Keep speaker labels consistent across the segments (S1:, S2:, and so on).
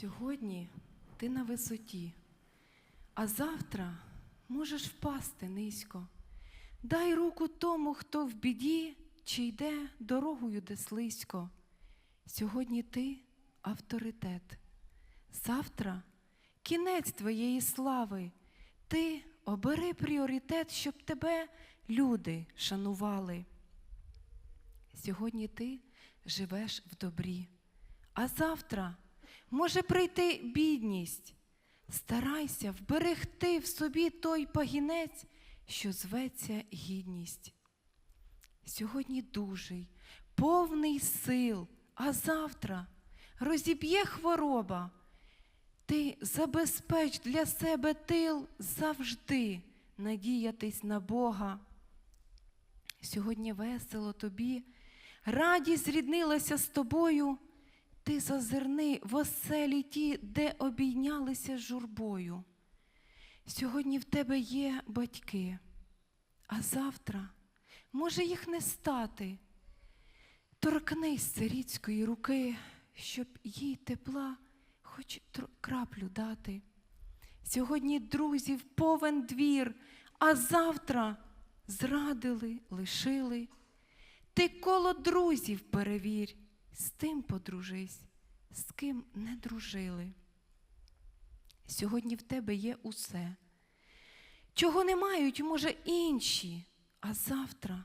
S1: Сьогодні ти на висоті, а завтра можеш впасти низько. Дай руку тому, хто в біді, чи йде дорогою, де слизько. Сьогодні ти авторитет. Завтра кінець твоєї слави. Ти обери пріоритет, щоб тебе люди шанували. Сьогодні ти живеш в добрі, а завтра може прийти бідність. Старайся вберегти в собі той пагінець, що зветься гідність. Сьогодні дужий, повний сил, а завтра розіб'є хвороба. Ти забезпеч для себе тил завжди надіятись на Бога. Сьогодні весело тобі, радість зріднилася з тобою. Ти зазирни в оселі ті, де обійнялися журбою. Сьогодні в тебе є батьки, а завтра може їх не стати. Торкнись царіцької руки, щоб їй тепла хоч краплю дати. Сьогодні друзів повен двір, а завтра зрадили, лишили. Ти коло друзів перевірь, з тим подружись, з ким не дружили. Сьогодні в тебе є усе, чого не мають, може, інші, а завтра.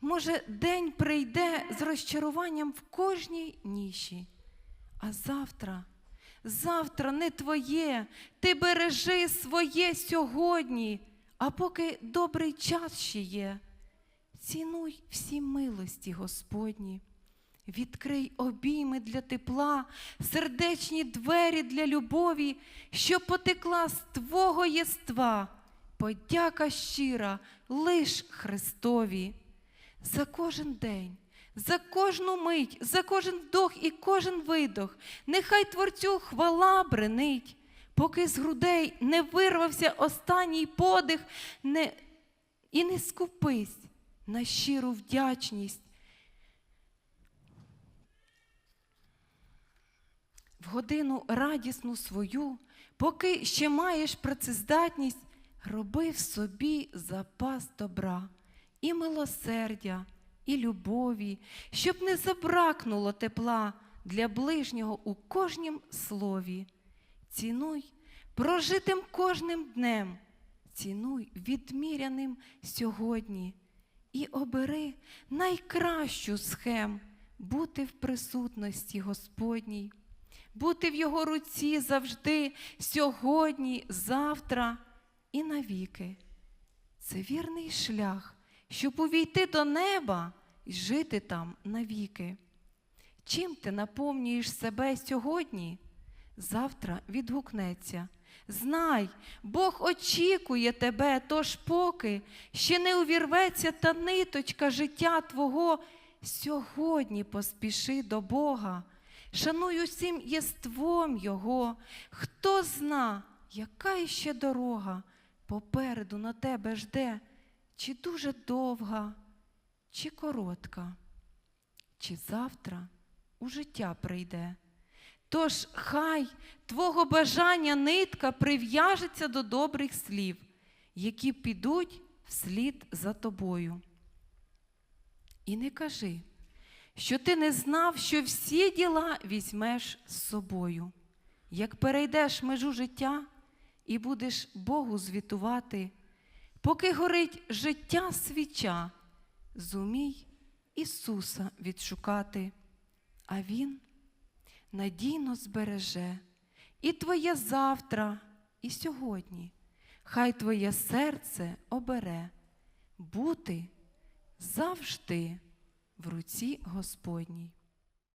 S1: Може, день прийде з розчаруванням в кожній ніші, а завтра, завтра не твоє, ти бережи своє сьогодні, а поки добрий час ще є, цінуй всі милості Господні. Відкрий обійми для тепла, сердечні двері для любові, що потекла з Твого єства. Подяка щира лиш Христові. За кожен день, за кожну мить, за кожен вдох і кожен видох, нехай Творцю хвала бренить, поки з грудей не вирвався останній подих, не, і не скупись на щиру вдячність. В годину радісну свою, поки ще маєш працездатність, роби в собі запас добра, і милосердя, і любові, щоб не забракнуло тепла для ближнього у кожнім слові. Цінуй прожитим кожним днем, цінуй відміряним сьогодні і обери найкращу схем бути в присутності Господній бути в Його руці завжди, сьогодні, завтра і навіки. Це вірний шлях, щоб увійти до неба і жити там навіки. Чим ти наповнюєш себе сьогодні? Завтра відгукнеться. Знай, Бог очікує тебе, тож поки ще не увірветься та ниточка життя Твого, сьогодні поспіши до Бога. Шануй усім єством Його. Хто зна, яка іще дорога попереду на тебе жде, чи дуже довга, чи коротка, чи завтра у життя прийде. Тож хай твого бажання нитка прив'яжеться до добрих слів, які підуть вслід за тобою. І не кажи, що ти не знав, що всі діла візьмеш з собою. Як перейдеш межу життя і будеш Богу звітувати, поки горить життя свіча, зумій Ісуса відшукати, а Він надійно збереже і твоє завтра, і сьогодні. Хай твоє серце обере бути завжди в руці Господній.